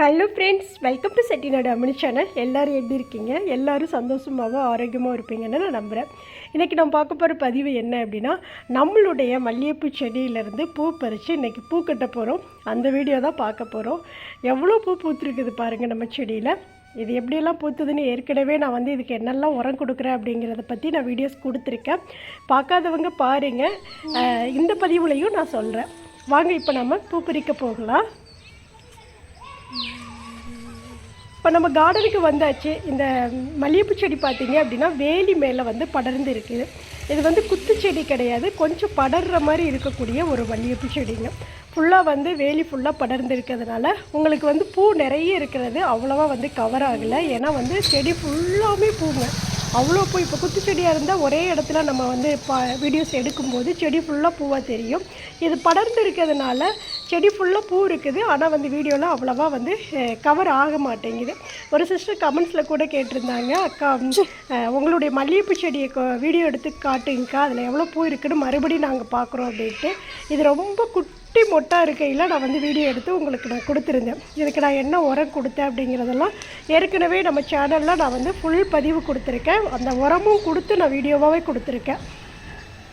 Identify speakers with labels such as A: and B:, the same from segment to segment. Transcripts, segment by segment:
A: Hello friends welcome to Chettinad Ammani channel எல்லோரும் எப்படி இருக்கீங்க? எல்லோரும் சந்தோஷமாகவும் ஆரோக்கியமாக இருப்பீங்கன்னு நான் நம்புகிறேன் இன்றைக்கி நம்ம பார்க்க போகிற பதிவு என்ன அப்படின்னா நம்மளுடைய மல்லிகைப்பூ செடியிலேருந்து பூ பறித்து இன்றைக்கி பூ கட்ட போகிறோம் அந்த வீடியோ தான் பார்க்க போகிறோம் எவ்வளோ பூ பூத்துருக்குது பாருங்கள் நம்ம செடியில். இது எப்படியெல்லாம் பூத்துதுன்னு ஏற்கனவே நான் வந்து இதுக்கு என்னெல்லாம் உரம் கொடுக்குறேன் அப்படிங்கிறத பற்றி நான் வீடியோஸ் கொடுத்துருக்கேன். பார்க்காதவங்க பாருங்கள் இந்த பதிவுலையும் நான் சொல்கிறேன் வாங்க இப்போ நம்ம பூ பறிக்க போகலாம். இப்போ நம்ம கார்டனுக்கு வந்தாச்சு இந்த மல்லிகைப்பூ செடி பார்த்தீங்க அப்படின்னா வேலி மேலே வந்து படர்ந்து இருக்குது இது வந்து குத்து செடி கிடையாது கொஞ்சம் படர்ற மாதிரி இருக்கக்கூடிய ஒரு மல்லிகைப்பூ செடிங்க. ஃபுல்லாக வந்து வேலி ஃபுல்லாக படர்ந்து இருக்கிறதுனால உங்களுக்கு வந்து பூ நிறைய இருக்கிறது அவ்வளோவா வந்து கவர் ஆகலை. ஏன்னா வந்து செடி ஃபுல்லாமே பூங்க. அவ்வளோ பூ இப்போ குத்து செடியாக இருந்தால் ஒரே இடத்துல நம்ம வந்து பா வீடியோஸ் எடுக்கும்போது செடி ஃபுல்லாக பூவாக தெரியும். இது படர்ந்து இருக்கிறதுனால செடி ஃபுல்லாக பூ இருக்குது. ஆனால் வந்து வீடியோவில் அவ்வளோவா வந்து கவர் ஆக மாட்டேங்குது. ஒரு சிஸ்டர் கமெண்ட்ஸில் கூட கேட்டிருந்தாங்க அக்கா உங்களுடைய மல்லிகைப்பூ செடியை வீடியோ எடுத்து காட்டுங்கக்கா. அதில் எவ்வளோ பூ இருக்குன்னு மறுபடியும் நாங்கள் பார்க்குறோம் அப்படின்ட்டு. இது ரொம்ப குட்டி மொட்டாக இருக்கையில் நான் வந்து வீடியோ எடுத்து உங்களுக்கு நான் கொடுத்துருந்தேன். இதுக்கு நான் என்ன உரம் கொடுத்தேன் அப்படிங்கிறதெல்லாம் ஏற்கனவே நம்ம சேனலில் நான் வந்து ஃபுல் பதிவு கொடுத்துருக்கேன். அந்த உரமும் கொடுத்து நான் வீடியோவாகவே கொடுத்துருக்கேன்.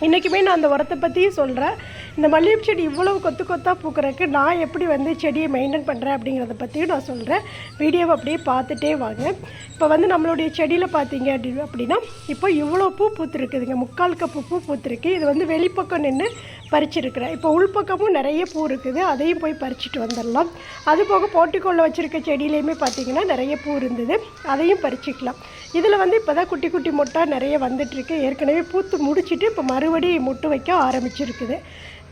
A: இன்றைக்குமே நான் அந்த உரத்தை பற்றியும் சொல்கிறேன் இந்த மல்லிகை செடி இவ்வளவு கொத்து கொத்தாக பூக்கறதுக்கு நான் எப்படி வந்து செடியை மெயின்டைன் பண்ணுறேன் அப்படிங்கிறத பற்றியும் நான் சொல்கிறேன் வீடியோவை அப்படியே பார்த்துட்டே வாங்க. இப்போ வந்து நம்மளுடைய செடியில் பார்த்தீங்க அப்படி அப்படின்னா இப்போ இவ்வளோ பூ பூத்துருக்குதுங்க. முக்கால் கப்பு பூ பூத்துருக்கு. இது வந்து வெளிப்பக்கம் நின்று பறிச்சிருக்கிறேன் இப்போ உள்பக்கமும் நிறைய பூ இருக்குது. அதையும் போய் பறிச்சுட்டு வந்துடலாம். அது போக போட்டிக்கொள்ள வச்சுருக்க செடியிலையுமே பார்த்தீங்கன்னா நிறைய பூ இருந்தது. அதையும் பறிச்சிக்கலாம். இதில் வந்து இப்போ தான் குட்டி குட்டி மொட்டா நிறைய வந்துட்டுருக்கு. ஏற்கனவே பூத்து முடிச்சிட்டு இப்போ மறுபடியும் மொட்டு வைக்க ஆரம்பிச்சிருக்குது.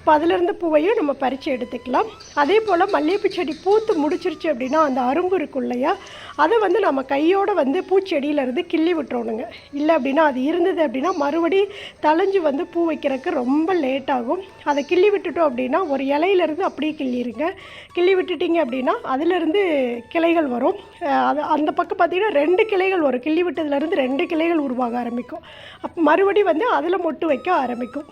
A: இப்போ அதிலிருந்து பூவையும் நம்ம பறித்து எடுத்துக்கலாம். அதே போல் மல்லிகைப்பூ செடி பூத்து முடிச்சிருச்சு அப்படின்னா அந்த அரும்பு இருக்கும் இல்லையா? அதை வந்து நம்ம கையோடு வந்து பூச்செடியிலேருந்து கிள்ளி விட்டுறணுங்க. இல்லை அப்படின்னா அது இருந்தது அப்படின்னா மறுபடி தளைஞ்சு வந்து பூ வைக்கிறதுக்கு ரொம்ப லேட் ஆகும். அதை கிள்ளி விட்டுட்டோம் அப்படின்னா ஒரு இலையிலேருந்து அப்படியே கிள்ளிருங்க. கிள்ளி விட்டுட்டிங்க அப்படின்னா அதிலிருந்து கிளைகள் வரும். அது அந்த பக்கம் பார்த்தீங்கன்னா ரெண்டு கிளைகள் வரும். கிள்ளி விட்டதுலேருந்து ரெண்டு கிளைகள் உருவாக ஆரம்பிக்கும். அப் மறுபடி வந்து அதில் மொட்டு வைக்க ஆரம்பிக்கும்.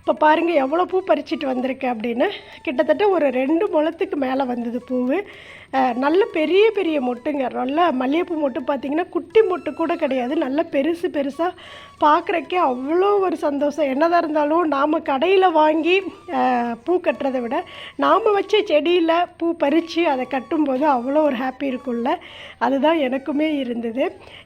A: இப்போ பாருங்கள் எவ்வளோ பூ பறிச்சிட்டு வந்திருக்கு அப்படின்னு. கிட்டத்தட்ட ஒரு ரெண்டு முளத்துக்கு மேலே வந்தது பூவு. நல்ல பெரிய பெரிய மொட்டுங்க. நல்ல மல்லிகைப்பூ மொட்டு பார்த்திங்கன்னா குட்டி மொட்டு கூட கிடையாது. நல்ல பெருசு பெருசாக பார்க்குறக்கே அவ்வளோ ஒரு சந்தோஷம். என்னதாக இருந்தாலும் நாம் கடையில் வாங்கி பூ கட்டுறதை விட நாம் வச்ச செடியில் பூ பறித்து அதை கட்டும்போது அவ்வளோ ஒரு ஹாப்பி இருக்கும்ல. அதுதான் எனக்குமே இருந்தது.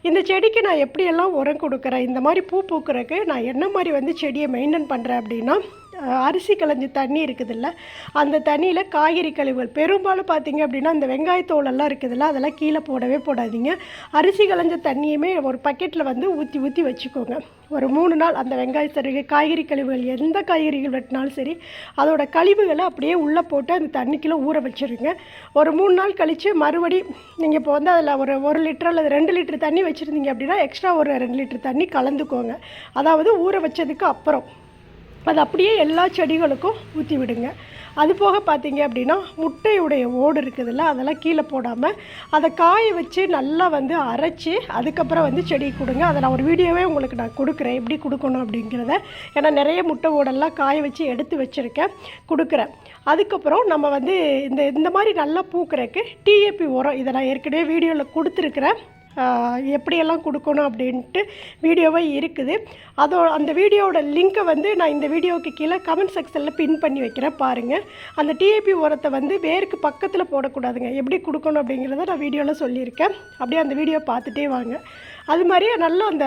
A: இந்த செடிக்கு நான் எப்படியெல்லாம் உரம் கொடுக்குறேன்? இந்த மாதிரி பூ பூக்கிறதுக்கு நான் என்ன மாதிரி வந்து செடியை மெயின்டைன் பண்ணுறேன் அப்படின்னு அப்படின்னா அரிசி களைஞ்ச தண்ணி இருக்குதுல்ல அந்த தண்ணியில் காய்கறி கழிவுகள். பெரும்பாலும் பார்த்தீங்க அப்படின்னா அந்த வெங்காயத்தோலெல்லாம் இருக்குதுல்ல அதெல்லாம் கீழே போடவே போடாதீங்க. அரிசி களைஞ்ச தண்ணியுமே ஒரு பக்கெட்டில் வந்து ஊற்றி ஊற்றி வச்சுக்கோங்க. ஒரு மூணு நாள் அந்த வெங்காய சருகு காய்கறி கழிவுகள் எந்த காய்கறிகள் வெட்டினாலும் சரி அதோட கழிவுகளை அப்படியே உள்ளே போட்டு அந்த தண்ணிக்குள்ளே ஊற வச்சுருங்க. ஒரு மூணு நாள் கழித்து மறுபடி நீங்கள் இப்போ வந்து அதில் ஒரு ஒரு லிட்டர் அல்லது ரெண்டு லிட்டர் தண்ணி வச்சுருந்தீங்க அப்படின்னா எக்ஸ்ட்ரா ஒரு ரெண்டு லிட்டர் தண்ணி கலந்துக்கோங்க. அதாவது ஊற வச்சதுக்கு அப்புறம் அது அப்படியே எல்லா செடிகளுக்கும் ஊற்றி விடுங்க. அது போக பார்த்தீங்க அப்படின்னா முட்டையுடைய ஓடு இருக்குதுல்ல அதெல்லாம் கீழே போடாமல் அதை காய வச்சு நல்லா வந்து அரைச்சி அதுக்கப்புறம் வந்து செடி கொடுங்க. அதை நான் ஒரு வீடியோவே உங்களுக்கு நான் கொடுக்குறேன் எப்படி கொடுக்கணும் அப்படிங்கிறத. ஏன்னா நிறைய முட்டை ஓடெல்லாம் காய வச்சு எடுத்து வச்சுருக்கேன் கொடுக்குறேன். அதுக்கப்புறம் நம்ம வந்து இந்த இந்த மாதிரி நல்லா பூக்கிறதுக்கு டிஏபி உரம் இதை நான் ஏற்கனவே வீடியோவில் கொடுத்துருக்குறேன். எப்படியெல்லாம் கொடுக்கணும் அப்படின்ட்டு வீடியோவே இருக்குது. அதோ அந்த வீடியோவோட லிங்க்கை வந்து நான் இந்த வீடியோவுக்கு கீழே கமெண்ட் செக்ஷனில் பின் பண்ணி வைக்கிறேன் பாருங்கள் அந்த டிஏபி உரத்தை வந்து வேருக்கு பக்கத்தில் போடக்கூடாதுங்க. எப்படி கொடுக்கணும் அப்படிங்கிறத நான் வீடியோவில் சொல்லியிருக்கேன். அப்படியே அந்த வீடியோ பார்த்துட்டே வாங்க. அது மாதிரியே நல்லா அந்த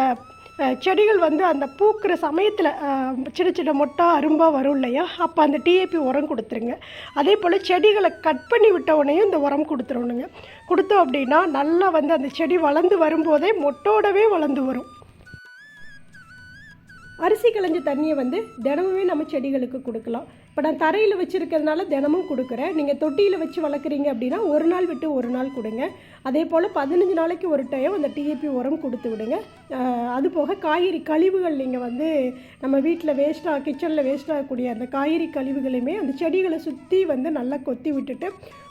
A: செடிகள் வந்து அந்த பூக்கிற சமயத்தில் சின்ன சின்ன மொட்டா அரும்பாக வரும் இல்லையா? அப்போ அந்த டிஏபி உரம் கொடுத்துருங்க. அதே போல் செடிகளை கட் பண்ணி விட்ட இந்த உரம் கொடுத்துருணுங்க கொடுத்தோம் அப்படின்னா நல்லா வந்து அந்த செடி வளர்ந்து வரும்போதே மொட்டோடவே வளர்ந்து வரும். அரிசி களைஞ்ச தண்ணியை வந்து தினமுமே நம்ம செடிகளுக்கு கொடுக்கலாம். இப்போ நான் தரையில் வச்சுருக்கிறதுனால தினமும் கொடுக்குறேன். நீங்கள் தொட்டியில் வச்சு வளர்க்குறீங்க அப்படின்னா ஒரு நாள் விட்டு ஒரு நாள் கொடுங்க. அதே போல் பதினஞ்சு நாளைக்கு ஒரு டைம் அந்த டிஏபி உரம் கொடுத்து விடுங்க. அது போக காய்கறி கழிவுகள் நீங்கள் வந்து நம்ம வீட்டில் வேஸ்ட்டாக கிச்சனில் வேஸ்ட் ஆகக்கூடிய அந்த காய்கறி கழிவுகளையுமே அந்த செடிகளை சுற்றி வந்து நல்லா கொத்தி விட்டுட்டு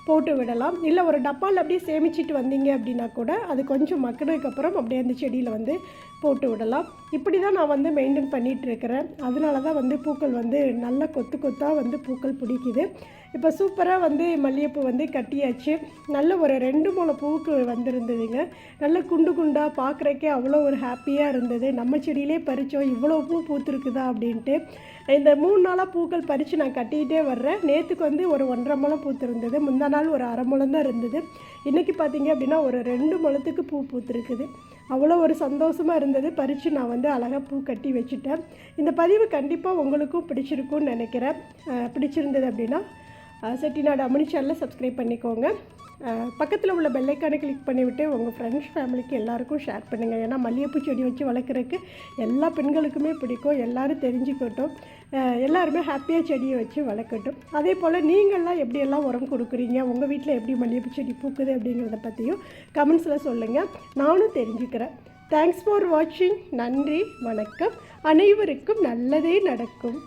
A: போட்டு விடலாம். இல்லை ஒரு டப்பாவில் அப்படியே சேமிச்சிட்டு வந்தீங்க அப்படின்னா கூட அது கொஞ்சம் மக்கினதுக்கப்புறம் அப்படியே அந்த செடியில் வந்து போட்டு விடலாம். இப்படி தான் நான் வந்து மெயின்டைன் பண்ணிகிட்டு இருக்கிறேன். அதனால தான் வந்து பூக்கள் வந்து நல்லா கொத்து கொத்தாக வந்து பூக்கள் பிடிக்குது. இப்போ சூப்பராக வந்து மல்லிகைப்பூ வந்து கட்டியாச்சு. நல்ல ஒரு ரெண்டு மூணு பூவுக்கு வந்திருந்ததுங்க. நல்ல குண்டு குண்டாக பார்க்குறக்கே அவ்வளோ ஒரு ஹாப்பியாக இருந்தது. நம்ம செடியிலே பறித்தோம் இவ்வளோ பூ பூத்துருக்குதா அப்படின்ட்டு. இந்த மூணு நாளாக பூக்கள் பறித்து நான் கட்டிக்கிட்டே வர்றேன். நேற்றுக்கு வந்து ஒரு ஒன்றரை முளம் பூத்துருந்தது. முந்தா நாள் ஒரு அரை முளம் தான் இருந்தது. இன்றைக்கி பார்த்தீங்க அப்படின்னா ஒரு ரெண்டு முளத்துக்கு பூ பூத்துருக்குது. அவ்வளோ ஒரு சந்தோஷமாக இருந்தது. பறித்து நான் வந்து அழகாக பூ கட்டி வச்சுட்டேன். இந்த பதிவு கண்டிப்பாக உங்களுக்கும் பிடிச்சிருக்கும்னு நினைக்கிறேன். பிடிச்சிருந்தது அப்படின்னா செட்டிநாடு அமனி சேனலை சப்ஸ்கிரைப் பண்ணிக்கோங்க. பக்கத்தில் உள்ள பெல்லைக்கானை கிளிக் பண்ணிவிட்டு உங்கள் ஃப்ரெண்ட்ஸ் ஃபேமிலிக்கு எல்லாருக்கும் ஷேர் பண்ணுங்கள் ஏன்னா மல்லிகைப்பூ செடி வச்சு வளர்க்குறதுக்கு எல்லா பெண்களுக்குமே பிடிக்கும் எல்லாரும் தெரிஞ்சுக்கட்டும். எல்லாருமே ஹாப்பியாக செடியை வச்சு வளர்க்கட்டும். அதே போல் நீங்கள்லாம் எப்படியெல்லாம் உரம் கொடுக்குறீங்க உங்கள் வீட்டில் எப்படி மல்லிகைப்பூ செடி பூக்குது அப்படிங்கிறத பற்றியும் கமெண்ட்ஸில் சொல்லுங்கள் நானும் தெரிஞ்சுக்கிறேன். தேங்க்ஸ் ஃபார் வாட்சிங் நன்றி வணக்கம். அனைவருக்கும் நல்லதே நடக்கும்.